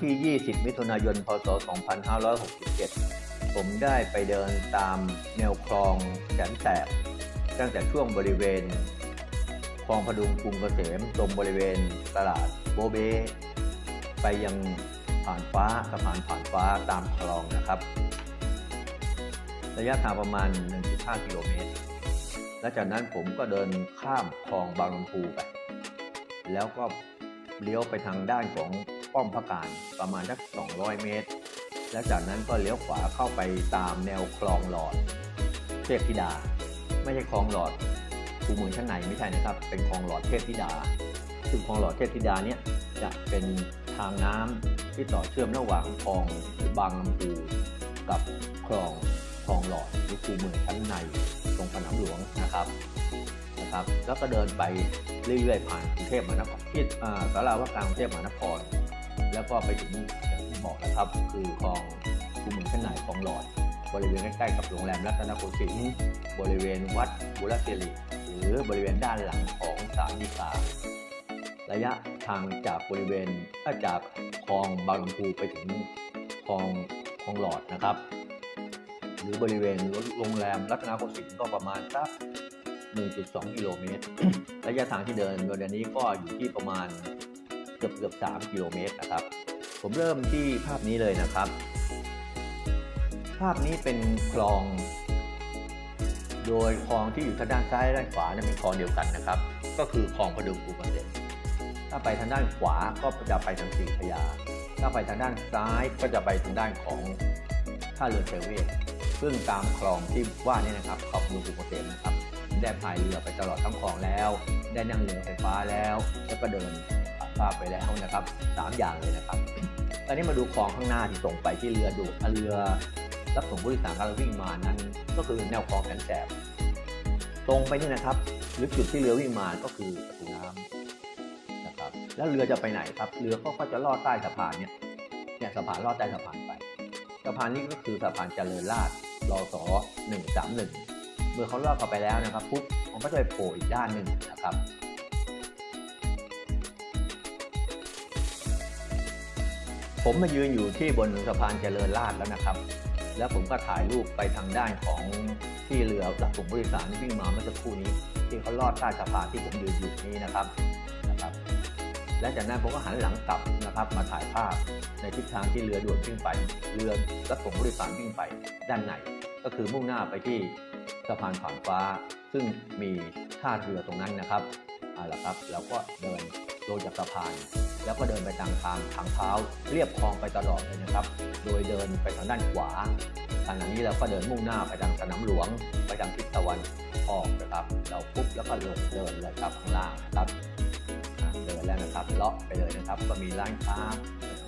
ที่ 20 มิถุนายน พศ 2567 ผมได้ไปเดินตามแนวคลองแสนแสบตั้งแต่ช่วงบริเวณคลองพดุงกรุงเกษมตรงบริเวณตลาดโบเบ ไปยังผ่านฟ้าสะพานผ่านฟ้าตามคลองนะครับ ระยะทางประมาณ 1.5 กิโลเมตร และจากนั้นผมก็เดินข้ามคลองบางลำพูไป แล้วก็เลี้ยวไปทางด้านของ ป้อมพระการประมาณสัก 200 เมตร แล้วจากนั้นก็เลี้ยวขวาเข้าไปตามแนวคลองหลอดเทพธิดา ไม่ใช่คลองหลอดคูเมืองชั้นในไม่ใช่นะครับ เป็นคลองหลอดเทพธิดา ซึ่งคลองหลอดเทพธิดาเนี่ยจะเป็นทางน้ำที่ต่อเชื่อมระหว่างคลองบางลำพูกับคลองคลองหลอดหรือคูเมืองชั้นในตรงสนามหลวงนะครับนะครับ แล้วก็เดินไปเรื่อยๆผ่านกรุงเทพมหานครที่สาราว่าการกรุงเทพมหานคร แล้วก็ไปถึงอย่างที่บอกนะครับ คือคลองคูเมืองชั้นในคลองหลอด บริเวณใกล้ๆกับโรงแรมรัตนโกสินทร์บริเวณวัดบุรสิริหรือบริเวณด้านหลังของศาลฎีการะยะทางจากบริเวณถ้าจากคลองบางลำพูไปถึงคลองคลองหลอดนะครับ หรือบริเวณโรงแรมรัตนโกสินทร์ก็ประมาณสัก1.2 กิโลเมตร ระยะทางที่เดินโดยเดือนนี้ก็อยู่ที่ประมาณ เกือบเกือบ3กิโลเมตรนะครับ ผมเริ่มที่ภาพนี้เลยนะครับ ภาพนี้เป็นคลอง โดยคลองที่อยู่ทางด้านซ้ายและด้านขวานั้นเป็นคลองเดียวกันนะครับ ก็คือคลองพดุงกรุงเกษมถ้าไปทางด้านขวาก็จะไปทางสีพยา ถ้าไปทางด้านซ้ายก็จะไปทางด้านของท่าเรือเทเวศซึ่งตามคลองที่ว่านี่นะครับขอบพดุงกรุงเกษมนะครับ ได้พายเรือไปตลอดทั้งคลองแล้ว ได้นั่งเรือไฟฟ้าแล้ว แล้วก็เดิน ภาพไปแล้วนะครับสามอย่างเลยนะครับ ตอนนี้มาดูคลองข้างหน้าที่ส่งไปที่เรือดูเรือรับส่งผู้โดยสารกำลังวิ่งมานั้น ก็คือแนวคลองแสนแสบตรงไปนี่นะครับหรือจุดที่เรือวิ่งมาก็คือประตูน้ำนะครับ แล้วเรือจะไปไหนครับ เรือก็ก็จะลอดใต้สะพานเนี่ยเนี่ยสะพานลอดใต้สะพานไปสะพานนี้ก็คือสะพานเจริญราษฎร์รอสอ131 เมื่อเขาลอดเข้าไปแล้วนะครับปุ๊บมันก็จะไปโผล่อีกด้านหนึ่งนะครับ ผมมายืนอยู่ที่บนสะพานเจริญราษฎร์แล้วนะครับ แล้วผมก็ถ่ายรูปไปทางด้านของที่เรือรับส่งผู้โดยสารที่วิ่งมาเมื่อสักครู่นี้ ที่เขาลอดใต้สะพานที่ผมยืนอยู่นี้นะครับนะครับ และจากนั้นผมก็หันหลังกลับนะครับมาถ่ายภาพในทิศทางที่เรือด่วนวิ่งไป เรือรับส่งผู้โดยสารวิ่งไปด้านในก็คือมุ่งหน้าไปที่สะพานผ่านฟ้า ซึ่งมีท่าเรือตรงนั้นนะครับเอาละครับ เราก็เดินลงจากสะพาน แล้วก็เดินไปทางทางทางเท้าเรียบคลองไปตลอดเลยนะครับ โดยเดินไปทางด้านขวาขณะนี้เราก็เดินมุ่งหน้าไปทางสนามหลวง ไปทางทิศตะวันออกนะครับ เราปุ๊บแล้วก็ลงเดินเลยครับข้างล่างนะครับเดินแล้วนะครับเลาะไปเลยนะครับก็มีร้านค้า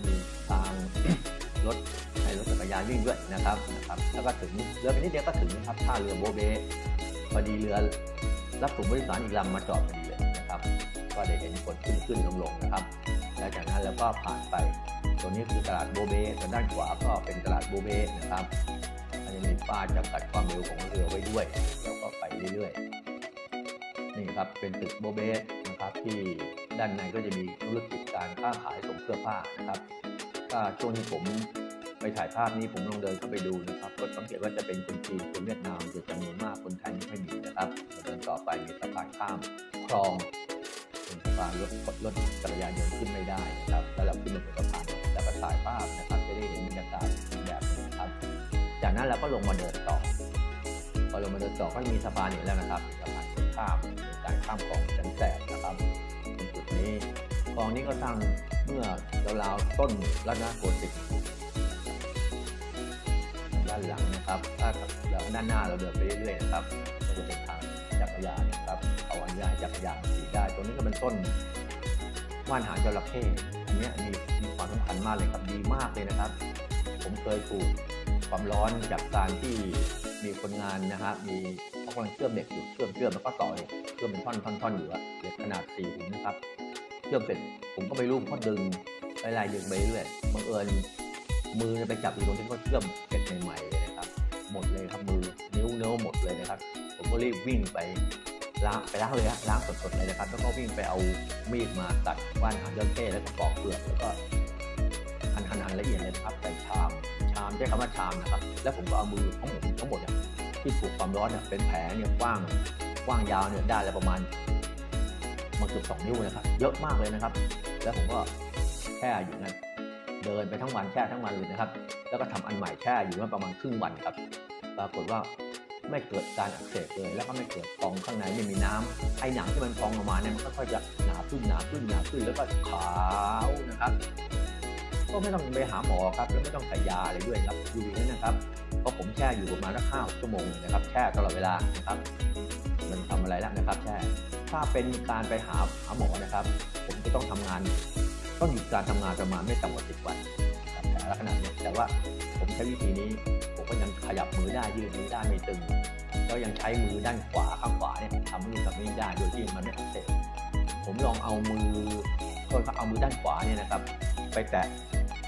มีทางรถให้รถจักรยานวิ่งด้วยนะครับนะครับแล้วก็ถึงเรือไปนิดเดียวก็ถึงนะครับท่าเรือโบเบพอดีเรือรับส่งผู้โดยสารอีกลำมาจอดพอดีเลยนะครับ ก็ได้เห็นคนขึ้นขึ้นลงลงนะครับ และจากนั้นเราก็ผ่านไปตรงนี้คือตลาดโบเบทางด้านขวาก็เป็นตลาดโบเบนะครับอันนี้มีป้าจำกัดความเร็วของเรือไว้ด้วยแล้วก็ไปเรื่อยๆนี่ครับเป็นตึกโบเบนะครับที่ด้านในก็จะมีธุรกิจการค้าขายส่งเสื้อผ้านะครับถ้าช่วงที่ผมไปถ่ายภาพนี้ผมลองเดินเข้าไปดูนะครับ ก็สังเกตว่าจะเป็นคนจีนคนเวียดนามอยู่จำนวนมากคนไทยไม่ค่อยมีนะครับเดินต่อไปมีสะพานข้ามคลอง รถรถจักรยานยนต์ขึ้นไม่ได้นะครับแล้วเราขึ้นมาบนสะพานแล้วก็ถ่ายภาพนะครับจะได้เห็นบรรยากาศแบบนึงนะครับ จากนั้นเราก็ลงมาเดินต่อพอลงมาเดินต่อก็มีสะพานอยู่แล้วนะครับสะพานข้ามการข้ามคลองแสนแสบนะครับจุดนี้คลองนี้ก็สร้างเมื่อราวๆต้นรัตนโกสินทร์ด้านหลังนะครับถ้าเราด้านหน้าเราเดินไปเรื่อยๆนะครับก็จะเป็น ยานนะครับเอาอนุญาตจักรยานขี่ได้ตรงนี้ก็เป็นต้นว่านหางจระเข้อันนี้มีมีความสำคัญมากเลยครับดีมากเลยนะครับ ผมเคยถูกความร้อนจากการที่มีคนงานนะฮะมีเขากำลังเชื่อมเหล็กอยู่เชื่อมเชื่อมแล้วก็ต่อเหล็กเชื่อมเป็นท่อนท่อนท่อนอยู่อะเหล็กขนาดสี่หุ่นนะครับเชื่อมเสร็จผมก็ไม่รู้เพราดึงไล่ๆดึงไปเรื่อยบังเอิญมือไปจับอยู่ตรงที่เขาเชื่อมเสร็จใหม่ๆเลยนะครับ หมดเลยครับมือนิ้วเนื้อหมดเลยนะครับ ผมก็รีบวิ่งไปล้างไปล้างเลยฮะล้างสดๆเลยนะครับ แล้วก็วิ่งไปเอามีดมาตัดว่านหางจระเข้แล้วก็ปอกเปลือกแล้วก็อันหั่นหั่นละเอียดเลยนะครับใส่ชาม ชามใช้คำว่าชามนะครับ แล้วผมก็เอามือของผมทั้งหมดเนี่ยที่ถูกความร้อนเนี่ยเป็นแผลเนี่ยกว้างกว้างยาวเนี่ยได้แล้วประมาณมันเกือบสองนิ้วนะครับ เยอะมากเลยนะครับ แล้วผมก็แช่อยู่นั่นเดินไปทั้งวันแช่ทั้งวันเลยนะครับ แล้วก็ทำอันใหม่แช่อยู่มาประมาณครึ่งวันครับ ปรากฏว่า ไม่เกิดการอักเสบเลย แล้วก็ไม่เกิดพองข้างในไม่มีน้ำไอ้หนังที่มันพองออกมาเนี่ยมันก็ค่อยจะหนาขึ้นหนาขึ้นหนาขึ้นแล้วก็ขาวนะครับ ก็ไม่ต้องไปหาหมอครับแล้วไม่ต้องใส่ยาอะไรด้วยครับอยู่อย่างนั้นะครับเพราะผมแช่อยู่ประมาณสักห้าชั่วโมงนะครับแช่ตลอดเวลานะครับ มันทำอะไรแล้วนะครับแช่ถ้าเป็นการไปหาหาหมอนะครับ ผมจะต้องทำงานต้องหยุดการทำงานประมาณไม่ต่ำกว่าสิบวันแต่ลักษณะเนี้ยแต่ว่าผมใช้วิธีนี้ ก็ยังขยับมือได้ยืดมือได้ไม่ตึงแล้วยังใช้มือด้านขวาข้างขวาเนี่ยทำนู่นทำนี่ได้โดยที่มันไม่อักเสบผมลองเอามือครับเอามือด้านขวาเนี่ยนะครับ ไปแตะ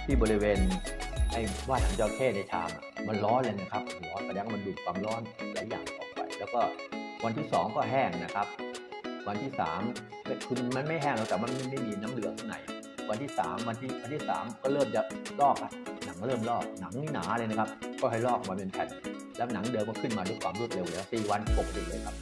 ที่บริเวณไอ้ว่าถังจระเข้ในชามมันร้อนเลยนะครับร้อนแสดงว่ามันดูดความร้อนหลายอย่างออกไป แล้วก็วันที่สองก็แห้งนะครับ วันที่สามคือมันไม่แห้งหรอกแต่มันไม่มีน้ำเหลืองข้างในวันที่สามวันที่วันที่สามก็เริ่มจะลอกอะ เริ่มลอกหนังนี่หนาเลยนะครับ ก็ให้ลอกมาเป็นแผ่น แล้วหนังเดิมก็ขึ้นมาด้วยความรวดเร็วเลยสี่วันปกติเลยครับ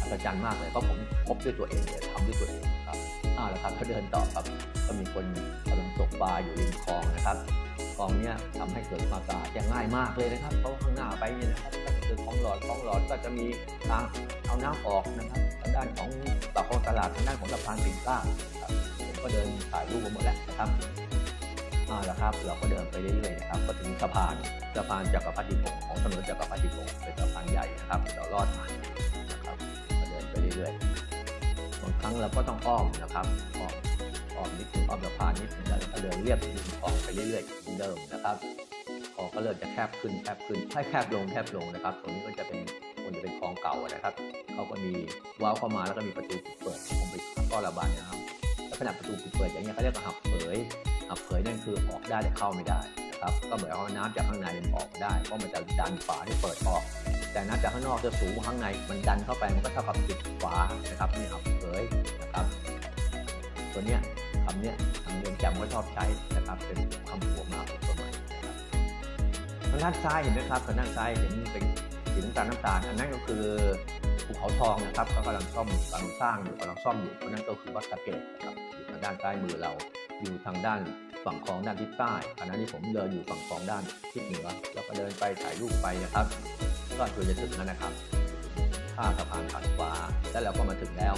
อัศจรรย์มากเลยเพราะผมพบด้วยตัวเองเลยทำด้วยตัวเองครับอ้าวแล้วครับก็เดินต่อครับ ก็มีคนกำลังตกปลาอยู่ริมคลองนะครับคลองเนี้ยทำให้เกิดความสะอาดอย่างง่ายมากเลยนะครับเพราะข้างหน้าไปเนี่ยนะครับก็จะเกิดของหลอดของหลอดก็จะมีทางเอาน้ำออกนะครับทางด้านของปากคลองตลาดทางด้านของสะพานปิ่นเกล้าผมก็เดินถ่ายรูปมาหมดแล้วนะครับ อ่าแล้วครับ เราก็เดินไปเรื่อยๆนะครับ ก็ถึงสะพานสะพานจักรพรรดิพงศ์ของถนนจักรพรรดิพงศ์เป็นสะพานใหญ่นะครับ เราลอดมานะครับก็เดินไปเรื่อยๆบางครั้งเราก็ต้องอ้อมนะครับอ้อมออกนิดนึงออกสะพานนิดนึงแล้วก็เดินเรียบริมคลองไปเรื่อยๆเหมือนเดิมนะครับคลองก็เริ่มจะแคบขึ้นแคบขึ้นให้แคบลงแคบลงนะครับ ตรงนี้ก็จะเป็นควรจะเป็นคลองเก่านะครับเขาก็มีว้าวเข้ามาแล้วก็มีประตูปิดเปิดผมไปท่อระบายนะครับลักษณะประตูปิดเปิดอย่างเงี้ยเขาเรียกว่าหับเผย หับเผยนั่นคือออกได้แต่เข้าไม่ได้นะครับก็เหมือนเอาน้ำจากข้างในมันออกได้เพราะมันจะดันฝาที่เปิดออก แต่น้ำจากข้างนอกจะสูงข้างในมันดันเข้าไปมันก็เท่ากับปิดฝานะครับนี่หับเผยนะครับ ตัวเนี้ยคำเนี้ยทางเรือนจำก็ชอบใช้นะครับเป็นคำหัวมาของสมัยนะครับทางด้านซ้ายเห็นไหมครับทางด้านซ้ายเห็นเป็นสีน้ำตาลน้ำตาลอันนั้นก็คือภูเขาทองนะครับก็กำลังซ่อมกำลังสร้างอยู่กำลังซ่อมอยู่เพราะนั่นก็คือวัดสะเกดนะครับอยู่ทางด้านซ้ายมือเรา อยู่ทางด้านฝั่งคลองด้านทิศใต้ขณะที่ผมเดินอยู่ฝั่งคลองด้านทิศเหนือ แล้วก็เดินไปถ่ายรูปไปนะครับ ก็จนจะถึงแล้วนะครับข้ามสะพานผ่านฟ้าแล้วเราก็มาถึงแล้ว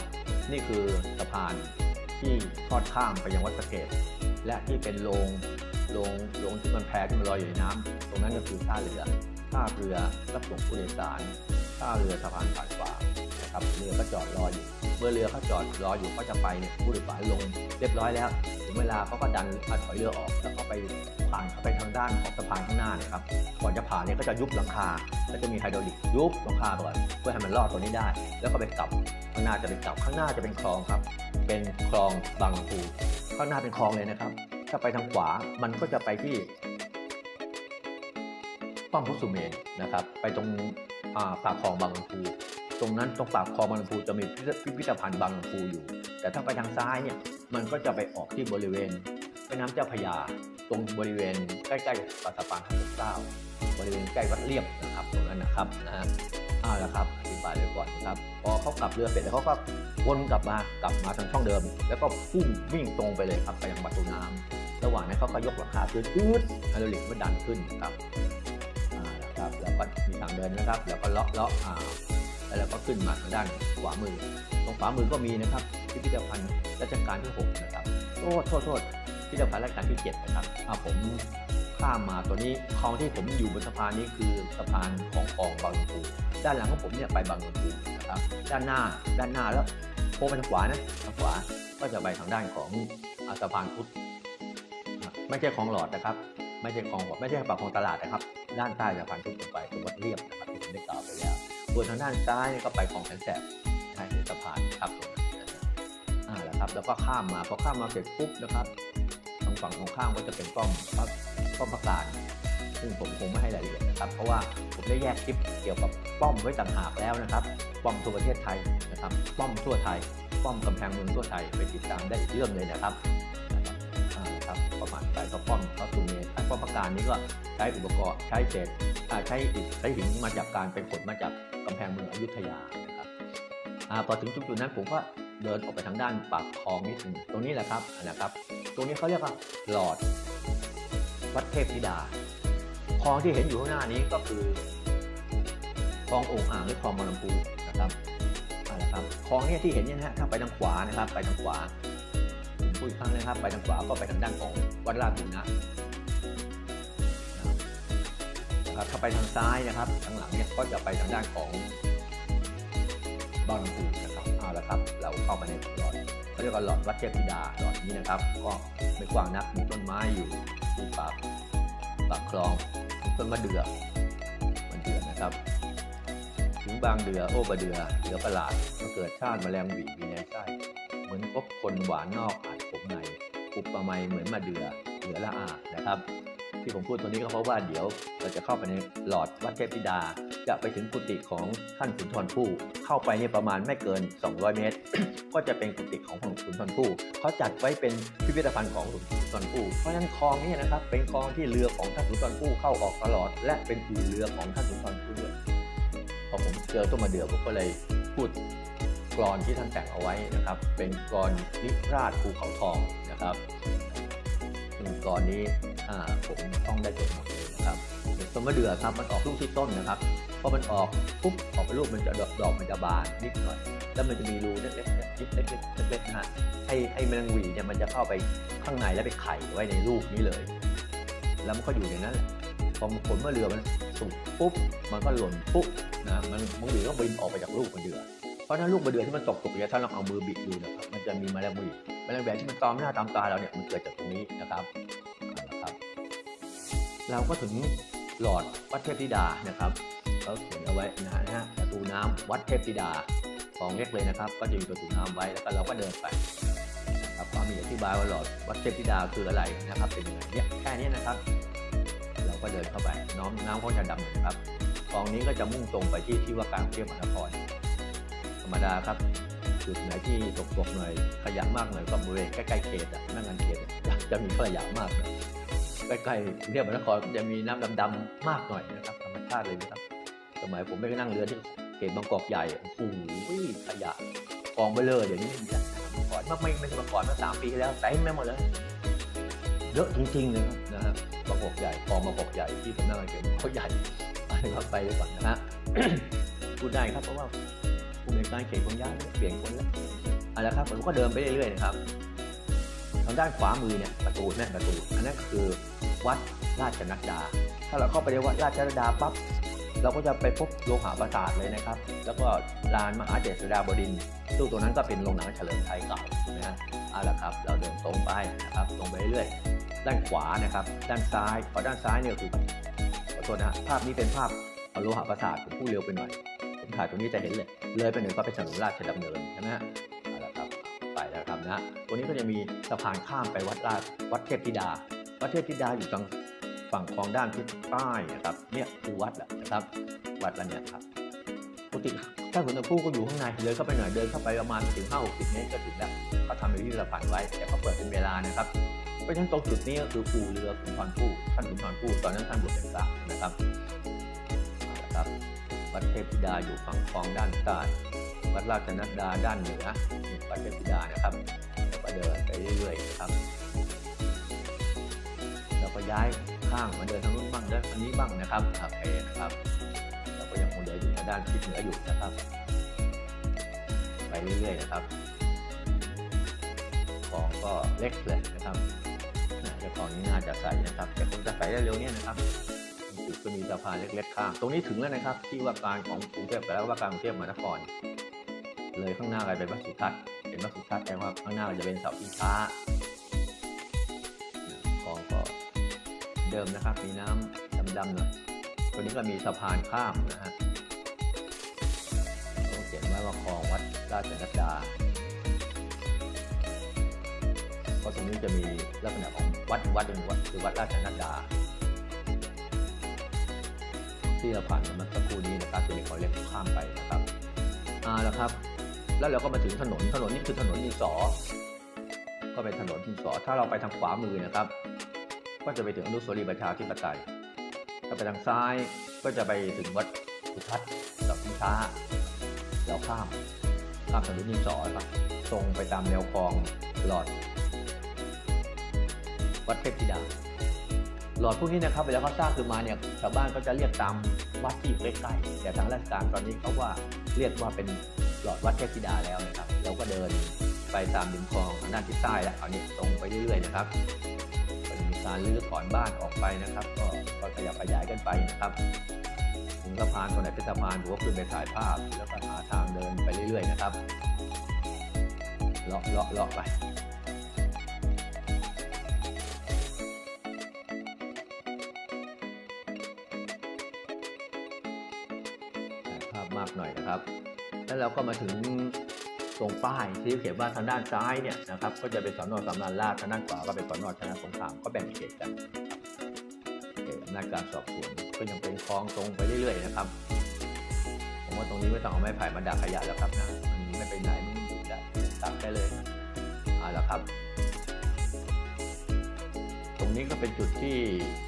นี่คือสะพานที่ทอดข้ามไปยังวัดสะเกดและที่เป็นโรงโรงโรงที่มันแพที่มันลอยอยู่ในน้ำตรงนั้นก็คือท่าเรือท่าเรือรับส่งผู้โดยสารท่าเรือสะพานผ่านฟ้า นะครับเรือก็จอดรออยู่เมื่อเรือเขาจอดรออยู่เขาจะไปเนี่ยผู้โดยสารลงเรียบร้อยแล้วถึงเวลาเขาก็ดันเอาถอยเรือออกแล้วก็ไปผ่านเข้าไปทางด้านของสะพานข้างหน้านี่ยครับก่อนจะผ่านเนี่ยก็จะยุบหลังคาก็จะมีไฮดรอลิกยุบหลังคาก่อนเพื่อให้มันรอดตัวนี้ได้ แล้วก็ไปกลับข้างหน้าจะเป็นกลับข้างหน้าจะเป็นคลองครับ เป็นคลองบางปูข้างหน้าเป็นคลองเลยนะครับ ถ้าไปทางขวามันก็จะไปที่ป้อมพุทธสุเมนนะครับ ไปตรงปากคลองบางลำพู ตรงนั้นตรงปากคลองบางลำพูจะมีพิพิธภัณฑ์บางลำพูอยู่ แต่ถ้าไปทางซ้ายเนี่ยมันก็จะไปออกที่บริเวณแม่น้ำเจ้าพระยา ตรงบริเวณใกล้ๆกับสะพานพระปกเก้าบริเวณใกล้วัดเลียบนะครับตรงนั้นนะครับนะฮะอ่าแล้วครับอธิบายไปก่อนนะครับพอเขากลับเรือเสร็จแล้วเขาก็วนกลับมากลับมาทางช่องเดิม แล้วก็พุ่งวิ่งตรงไปเลยครับไปยังประตูน้ำระหว่างนั้นเขาก็ยกหลังคาขึ้นอืดไฮดรอลิกมันดันขึ้นครับอ่านะครับแล้วก็มีทางเดินนะครับ แล้วก็เลาะเลาะอ่า แล้วก็ขึ้นมาทางด้านขวามือ ตรงขวามือก็มีนะครับพิพิธภัณฑ์รัชกาลที่หกนะครับโทษโทษโทษพิพิธภัณฑ์รัชกาลที่เจ็ดนะครับอ่าผมข้ามมาตัวนี้คลองที่ผมอยู่บนสะพานนี้คือสะพานของคลองบางลำพูด้านหลังของผมเนี่ยไปบางลำพูนะครับด้านหน้าด้านหน้าแล้วโค้งไปทางขวานะทางขวาก็จะไปทางด้านของอสะพานพุทธไม่ใช่คลองหลอดนะครับ ไม่ใช่คลองไม่ใช่ปากคลองตลาดนะครับ ด้านใต้สะพานพุทธลงไปตรงวัดเรียบนะครับที่ผมได้กล่าวไปแล้ว ส่วนทางด้านซ้ายก็ไปคลองแสนแสบใช่เสะพานครับตรงนั้นอ่าแล้วครับแล้วก็ข้ามมาพอข้ามมาเสร็จปุ๊บนะครับทางฝั่งของข้ามก็จะเป็นป้อมครับป้อมประการซึ่งผมคงไม่ให้รายละเอียดนะครับ เพราะว่าผมได้แยกคลิปเกี่ยวกับป้อมไว้ต่างหากแล้วนะครับป้อมทั่วประเทศไทยนะครับ ป้อมทั่วไทย ป้อมกำแพงเมืองทั่วไทยไปติดตามได้อีกเรื่องเลยนะครับนะครับอ่าครับประมาณไปก็ป้อมเข้าสู่การนี้ก็ใช้อุปกรณ์ใช้เศษใช้อิฐใช้หินมาจากการเป็นผลมาจาก กำแพงเมืองอยุธยานะครับอพอถึงจุดนั้นผมก็เดินออกไปทางด้านปากคลองนิดนึงตรงนี้แหละครับนะครับ ตรงนี้เขาเรียกว่าหลอดวัดเทพธิดาคลองที่เห็นอยู่ข้างหน้านี้ก็คือคลององค์อ่างหรือคลองมอลำพูนะครับเอาละครับคลองเนี่ยที่เห็นเนี่ยนะฮะถ้าไปทางขวานะครับ ไปทางขวาผมพูดอีกครั้งนะครับ ไปทางขวาก็ไปทางด้านของวัดราชบุรณะนะ ครับถ้าไปทางซ้ายนะครับทางหลังเนี่ยก็จะไปทางด้านของบางลำพูนะครับเอาละครับ เราเข้ามาในหลอดเขาเรียกว่าหลอดวัดเทพธิดาหลอดนี้นะครับ ก็ไม่กว้างนักมีต้นไม้อยู่ที่ปากปากคลองมีต้นมะเดื่อมะเดื่อนะครับ ถึงบางเดือโอ้บะเดือเดือประหลาดมาเกิดชาติแมลงหวีมีในไส้เหมือนพบคนหวานนอกอาจผมในอุปมาเหมือนมาเดือเหลือละอานะครับ ที่ผมพูดตัวนี้ก็เพราะว่าเดี๋ยวเราจะเข้าไปในหลอดวัดเทพธิดา จะไปถึงกุฏิของท่านสุนทรภู่เข้าไปเนี่ยประมาณไม่เกิน 200 เมตร ก็จะเป็นกุฏิของหลวงสุนทรภู่เขาจัดไว้เป็นพิพิธภัณฑ์ของหลวงสุนทรภู่เพราะฉะนั้นคลองนี้นะครับเป็นคลองที่เรือของท่านสุนทรภู่เข้าออกตลอด และเป็นอู่เรือของท่านสุนทรภู่ด้วยพอผมเจอต้นมะเดื่อผมก็เลยพูดกรอนที่ท่านแต่งเอาไว้นะครับ เป็นกรอนนิราชภูเขาทองนะครับ ซึ่งกรอนนี้ผมต้องได้จดมาเลยนะครับต้นมะเดื่อครับมันออกลูกที่ต้นนะครับพอมันออกปุ๊บออกเป็นลูกมันจะดอกดอกมันจะบานนิดหน่อย แล้วมันจะมีรูเล็กๆนิดเล็กๆเล็กๆนะฮะให้ให้แมลงวีเนี่ยมันจะเข้าไปข้างในแล้วไปไข่ไว้ในลูกนี้เลย แล้วมันก็อยู่อย่างนั้นแหละพอผลมะเดื่อมันสุกปุ๊บมันก็หล่นปุ๊บนะมันมะเดื่อก็บินออกไปจากลูกมะเดื่อเพราะฉะนั้นลูกมะเดื่อที่มันตกตกเนี่ยถ้าเราเอามือบิดดูนะครับมันจะมีแมลงวี แมลงแบบที่มันตอมหน้าตามตาเราเนี่ยมันเกิดจากตรงนี้นะครับเอาละครับ เราก็ถึงหลอดวัดเทพธิดานะครับเขาเขียนเอาไว้นะฮะประตูน้ำวัดเทพธิดาของเล็กเลยนะครับ ก็จะมีประตูน้ำไว้แล้วก็เราก็เดินไปครับก็มีอธิบายว่าหลอดวัดเทพธิดาคืออะไรนะครับ เป็นยังไงเนี่ยแค่นี้นะครับ เราก็เดินเข้าไปน้ำน้ำก็จะดำนะครับคลองนี้ก็จะมุ่งตรงไปที่ที่ว่าการกรุงเทพมหานครธรรมดาครับ จุดไหนที่ตกตกหน่อยขยะมากหน่อยก็บริเวณใกล้ๆเขตอะนั่งงานเขตอะจะมีขยะมากนะใกล้ๆกรุงเทพมหานครจะมีน้ำดำๆมากหน่อยนะครับธรรมชาติเลยนะครับ สมัยผมไปนั่งเรือที่เขตบางกอกใหญ่โอ้โหขยะกองเบลอเดี๋ยวนี้มันจะก่อนเมื่อไม่ไม่ใช่เมื่อก่อนเมื่อสามปีที่แล้วเต็มไปหมดเลยเยอะจริงๆเลยนะฮะบางกอกใหญ่กองบางกอกใหญ่ที่ผมนั่งเขตเขาใหญ่ไปไปเลยก่อนนะฮะพูดได้ครับเพราะว่า ผู้ในการเขตคนย้ายเปลี่ยนคนแล้วเอาละครับผมก็เดินไปเรื่อยๆนะครับ ทางด้านขวามือเนี่ยประตูนั่ประตูอันนั้นคือวัดราชนัดดา ถ้าเราเข้าไปในวัดราชนัดดาปั๊บเราก็จะไปพบโลหะประสาทเลยนะครับ แล้วก็ลานมหาเจษฎาบดินทร์ซึ่งตรงนั้นก็เป็นโรงหนังเฉลิมไทยเก่านะฮะเอาละครับ เราเดินตรงไปนะครับตรงไปเรื่อยๆด้านขวานะครับ ด้านซ้ายพอด้านซ้ายเนี่ยคือขอโทษนะภาพนี้เป็นภาพโลหะประสาทผมพูดเร็วไปหน่อย ถ่ายตรงนี้จะเห็นเลย เลยไปหนึ่งก็เป็นถนนราชดำเนินใช่ไหมฮะเอาละครับไปแล้วครับนะตัวนี้ก็จะมีสะพานข้ามไปวัดราชวัดเทพธิดา วัดเทพธิดาอยู่ทางฝั่งคลองด้านทิศใต้นะครับเนี่ยคือวัดแหละนะครับ วัดละเนี่ยครับปกติถ้าขุนตะพูก็อยู่ข้างในเลยเข้าไปหน่อยเดินเข้าไปประมาณถึง5 60เมตรก็ถึงแล้วเขาทำเป็นพิพิธภัณฑ์ไว้แต่เขาเปิดเป็นเวลานะครับเพราะฉะนั้นตรงจุดนี้ก็คือปูเรือขุนทรภู่ท่านขุนทรภู่ตอนนั้นท่านบวชเป็นพระนะครับเอาละครับ วัดเทพธิดาอยู่ฝั่งคลองด้านใต้วัดราชนัดดาด้านเหนือมีวัดเทพธิดานะครับแล้วก็เดินไปเรื่อยๆครับแล้วก็ย้ายข้างมาเดินทางนู้นบ้างเดินทางนี้บ้างนะครับโอเคนะครับเราก็ยังคงเดินอยู่ทางด้านทิศเหนืออยู่นะครับ ไปเรื่อยๆนะครับของก็เล็กเลยนะครับน่าของนี้น่าจะใส่นะครับแต่คงจะใส่ได้เร็วเนี้นะครับ จุดก็มีสะพานเล็กๆข้างตรงนี้ถึงแล้วนะครับ ที่ว่าการของกรุงเทพแล้วว่าการกรุงเทพมหานคร เลยข้างหน้าก็เป็นวัดสุทัศน์เห็นวัดสุทัศน์แต่ว่าข้างหน้าจะเป็นเสาชิงช้าคลองก็เดิมนะครับ มีน้ำดำๆหน่อยตัวนี้ก็มีสะพานข้ามนะฮะเขียนไว้ว่าคลองวัดราชนัดดาเพราะตรงนี้จะมีลักษณะของวัดวัดหนึ่งวัดคือวัดราชนัดดา ที่เราผ่านกันเมื่อสักครู่นี้นะครับจะมีเขาเรียกข้ามไปนะครับอ่าแล้วครับ แล้วเราก็มาถึงถนนถนนนี่คือถนนดินสอ ก็เป็นถนนดินสอ ถ้าเราไปทางขวามือนะครับ ก็จะไปถึงอนุสาวรีย์ประชาธิปไตยถ้าไปทางซ้ายก็จะไปถึงวัดสุทัศน์ดอกพิช้าเราข้ามข้ามถนนดินสอครับตรงไปตามแนวคลองหลอด วัดเทพธิดา หลอดพวกนี้นะครับเวลาเขาสร้างขึ้นมาเนี่ยชาวบ้านก็จะเรียกตามวัดที่อยู่ใกล้ๆแต่ทางราชการตอนนี้เขาว่าเรียกว่าเป็นหลอดวัดเทพธิดาแล้วนะครับ เราก็เดินไปตามริมคลองด้านทิศใต้แล้วเอานี้ตรงไปเรื่อยๆนะครับก็จะมีการรื้อถอนบ้านออกไปนะครับ ก็ก็ขยับขยายกันไปนะครับถึงสะพานตรงไหนเป็นสะพานผมก็ขึ้นไปถ่ายภาพ แล้วก็หาทางเดินไปเรื่อยๆนะครับเลาะเลาะเลาะไป นะครับ แล้วเราก็มาถึงตรงป้ายที่เขียนว่าทางด้านซ้ายเนี่ยนะครับ ก็จะเป็นสอนอสำนักราชทางด้านขวาก็เป็นสอนอชนะสงครามก็แบ่งเขตกันเขตอำนาจการสอบสวนก็ยังเป็นคลองตรงไปเรื่อยๆนะครับ ผมว่าตรงนี้ไม่ต้องเอาไม้ไผ่มาดักขยะแล้วครับนะมันไม่ไปไหนมันอยู่ได้ตักได้เลยเอาละครับ ตรงนี้ก็เป็นจุดที่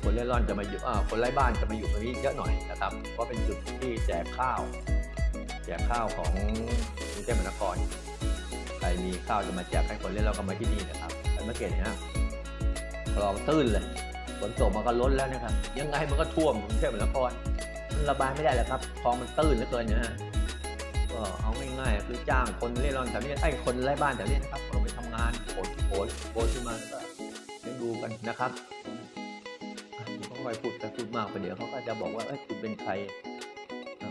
คนเล่ร่อนจะมาอยู่อ่าคนไร้บ้านจะมาอยู่ตรงนี้เยอะหน่อยนะครับเพราะเป็นจุดที่แจกข้าว แจกข้าวของกรุงเทพมหานครใครมีข้าวจะมาแจกให้คนเล่นเราก็มาที่นี่นะครับแต่เมื่อกี้เห็นนะคลองตื้นเลยฝนตกมันก็ล้นแล้วนะครับ ยังไงมันก็ท่วมกรุงเทพมหานครมันระบายไม่ได้แล้วครับคลองมันตื้นเหลือเกินนะฮะก็เอาง่ายๆคือจ้างคนเล่ร่อนแถวนี้ไอ้คนไร้บ้านแถวนี้นะครับเราไปทำงานโผล่โผล่โผล่ขึ้นมาแล้วก็เลี้ยงดูกันนะครับอะผมก็ค่อยพูดไปพูดมากไปเดี๋ยวเขาก็จะบอกว่าเอ้ยคุณเป็นใคร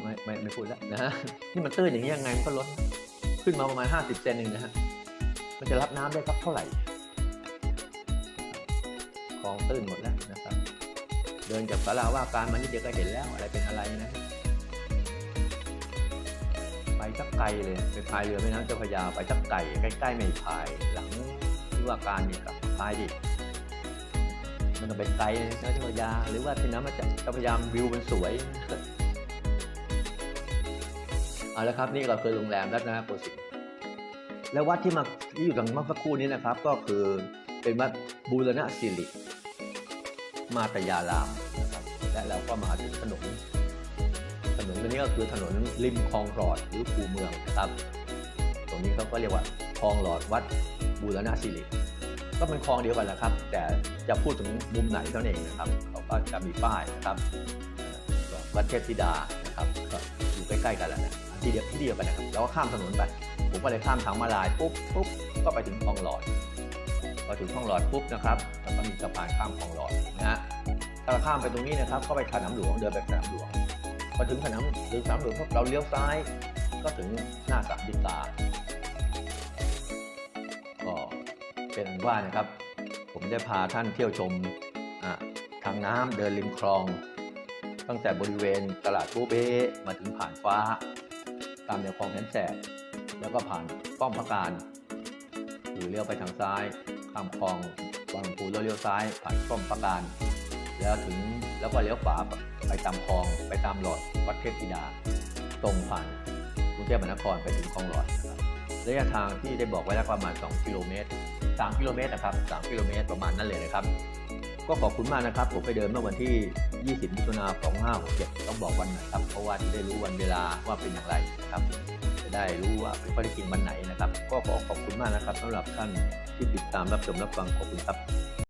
ไม่ไม่ไม่พูดแล้วนะฮะนี่มันตื้นอย่างนี้ยังไงมันก็ลดขึ้นมาประมาณ 50 เซนเองนะฮะมันจะรับน้ำได้สักเท่าไหร่คลองตื้นหมดแล้วนะครับ เดินจากศาลาว่าการมานี่เดียวก็เห็นแล้วอะไรเป็นอะไรนะไปสักไกลเลยไปพายเรือแม่น้ำเจ้าพระยาไปสักไกลใกล้ๆไม่พายหลังที่ว่าการเนี่ยกับพายดิมันต้องไปไกลนะเจ้าพระยา หรือว่าที่น้ำมันจะเจ้าพระยาวิวมันสวย เอาละครับนี่ก็คือโรงแรมรัตนโกสินทร์และวัดที่มาที่อยู่ทางเมื่อสักครู่นี้นะครับ ก็คือเป็นวัดบูรณะสิริมาตยารามนะครับและเราก็มาถึงถนนถนนตัวนี้ก็คือถนนริมคลองหลอดหรือคูเมืองนะครับ ตรงนี้เขาก็เรียกว่าคลองหลอดวัดบูรณะสิริก็เป็นคลองเดียวกันแหละครับ แต่จะพูดถึงมุมไหนเท่านั้นเองนะครับเขาก็จะมีป้ายนะครับวัดเทพธิดานะครับก็อยู่ใกล้ๆกันแหละนะ ที่เดียวที่เดียวกันนะครับแล้วก็ข้ามถนนไป ผมก็เลยข้ามทางมาลายปุ๊บปุ๊บก็ไปถึงคลองหลอดพอถึงคลองหลอดปุ๊บนะครับแล้วก็มีสะพานข้ามคลองหลอดนะฮะถ้าเราข้ามไปตรงนี้นะครับ ก็ไปสนามหลวงเดินไปสนามหลวงพอถึงสนามถึงสนามหลวงเราเลี้ยวซ้าย ก็ถึงหน้าสามดิตาก็เป็นอันว่านะครับ ผมได้พาท่านเที่ยวชมทางน้ำเดินริมคลอง ตั้งแต่บริเวณตลาดโบเบ้มาถึงผ่านฟ้า ตามแนวคลองแสนแสบแล้วก็ผ่านป้อมพระการหรือเลี้ยวไปทางซ้ายข้ามคลองบางลำพูแล้วเลี้ยวซ้าย ผ่านป้อมพระการ แล้วถึงแล้วก็เลี้ยวขวาไปตามคลองไปตามหลอดวัดเทพธิดา ตรงผ่านกรุงเทพมหานครไปถึงคลองหลอดนะครับระยะทางที่ได้บอกไว้แล้วประมาณ 2 กิโลเมตร 3 กิโลเมตรนะครับ 3 กิโลเมตรประมาณนั้นเลยนะครับ ก็ขอบคุณมากนะครับ ผมไปเดินเมื่อวันที่ 20มิถุนา2567 ต้องบอกวันนะครับ เพราะว่าจะได้รู้วันเวลาว่าเป็นอย่างไรนะครับ จะได้รู้ว่าเป็นข้อเท็จจริงวันไหนนะครับ ก็ขอขอบคุณมากนะครับสำหรับท่านที่ติดตามรับชมรับฟังขอบคุณครับ